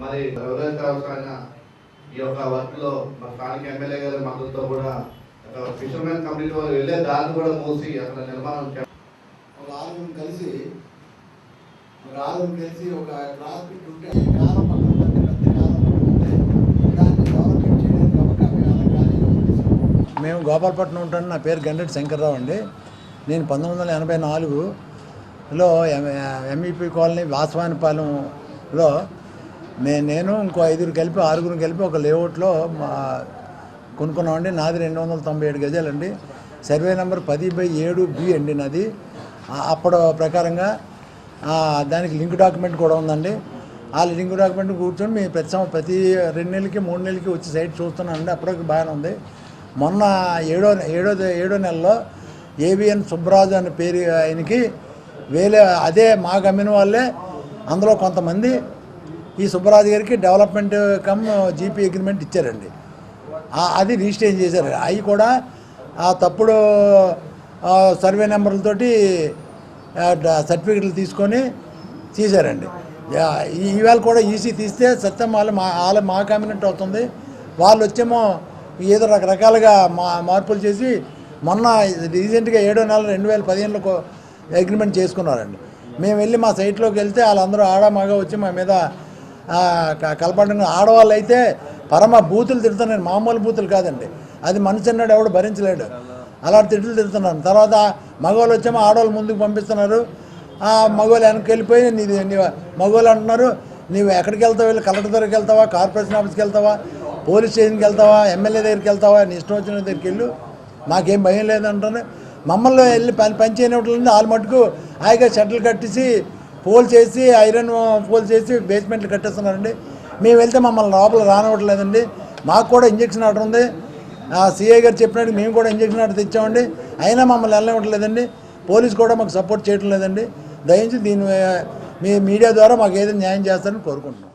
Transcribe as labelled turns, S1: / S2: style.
S1: మరి ఎవరైతే అవసరంగా ఈ యొక్క వర్క్లో మా స్థానిక ఎమ్మెల్యే గారి మద్దతుతో కూడా ఫిషర్మెన్ కమిటీ వారు వెళ్ళే దాన్ని కూడా మూసి అక్కడ నిర్మాణం
S2: ఆరుగురు కలిసి ఒక ఆరుగురు కలిసి ఒక పిట్ ఉంటే ఈ కాలం పక్కన ఉంటే పెద్ద కాలం పక్కన ఉంటే దాన్ని డెవలప్మెంట్ చేయడానికి ఒక అభిప్రాయం
S3: మేము గోపాలపట్నం ఉంటాను నా పేరు గండెటి శంకర్రావు అండి. నేను పంతొమ్మిది వందల ఎనభై లో ఎంఈపీ కాలనీ వాసవానిపాలెంలో నేను ఇంకో ఐదుగురు కలిపి ఆరుగురు కలిపి ఒక లేఅవుట్లో మా కొనుక్కున్నామండి. నాది రెండు వందల తొంభై ఏడు గజాలండి. సర్వే నెంబర్ పది బై ఏడు బి అండి నాది. అప్పుడు ప్రకారంగా దానికి లింక్ డాక్యుమెంట్ కూడా ఉందండి. ఆ లింక్ డాక్యుమెంట్ కూర్చొని మేము ప్రతి ప్రతి రెండు నెలలకి మూడు నెలలకి వచ్చి సైట్ చూస్తున్నానండి. అప్పటికి బాగానే ఉంది. మొన్న ఏడో ఏడో ఏడో నెలలో ఏవిఎన్ సుబ్బరాజు అనే పేరు ఆయనకి వేలే అదే మాకు అమ్మిన వాళ్ళే. అందులో కొంతమంది ఈ సుబ్బరాజు గారికి డెవలప్మెంట్ కమ్ జీపీ అగ్రిమెంట్ ఇచ్చారండి. అది రిజిస్ట్రేషన్ చేశారు. అవి కూడా ఆ తప్పుడు సర్వే నెంబర్లతోటి సర్టిఫికెట్లు తీసుకొని తీశారండి. ఈ- ఈవేళ కూడా ఈసీ తీస్తే సత్యం వాళ్ళు మా వాళ్ళ మా కమ్యూనిటీ అవుతుంది. వాళ్ళు వచ్చేమో ఏదో రకరకాలుగా మా మార్పులు చేసి మొన్న రీసెంట్గా ఏడో నెల రెండు వేల పదిహేనులో అగ్రిమెంట్ చేసుకున్నారండి. మేము వెళ్ళి మా సైట్లోకి వెళ్తే వాళ్ళందరూ ఆడ మగ వచ్చి మా మీద కలపడం ఆడవాళ్ళు అయితే పరమ బూతులు తిడుతున్నారు మామూలు బూతులు కాదండి. అది మనిషి అన్నాడు ఎవడు భరించలేడు. అలా తిట్లు తిడుతున్నాను. తర్వాత మగవాళ్ళు వచ్చేమో ఆడవాళ్ళు ముందుకు పంపిస్తున్నారు. ఆ మగవాళ్ళు వెనక్కి వెళ్ళిపోయి నీది నీ మగవాళ్ళు అంటున్నారు నీవు ఎక్కడికి వెళ్తావు? వెళ్ళి కలెక్టర్ దగ్గరికి వెళ్తావా? కార్పొరేషన్ ఆఫీస్కి వెళ్తావా? పోలీస్ స్టేషన్కి వెళ్తావా? ఎమ్మెల్యే దగ్గరికి వెళ్తావా? నీ ఇష్టం వచ్చిన దగ్గరికి వెళ్ళు. మాకేం భయం లేదంటాను మమ్మల్ని వెళ్ళి పని పని చేయనివ్వట్లేదు ఆల్ మటుకు హాయిగా షటిల్ కట్టేసి పోల్ చేసి ఐరన్ పోల్ చేసి బేస్మెంట్లు కట్టేస్తున్నారండి. మేము వెళ్తే మమ్మల్ని లోపల రానివ్వట్లేదండి. మాకు కూడా ఇంజక్షన్ ఆర్డర్ ఉంది. సిఐ గారు చెప్పినట్టు మేము కూడా ఇంజక్షన్ ఆర్డర్ తెచ్చామండి. అయినా మమ్మల్ని వెళ్ళనివ్వట్లేదండి. పోలీస్ కూడా మాకు సపోర్ట్ చేయటం లేదండి దయించి దీని మీ మీడియా ద్వారా మాకు ఏదైనా న్యాయం చేస్తారని కోరుకుంటున్నాం.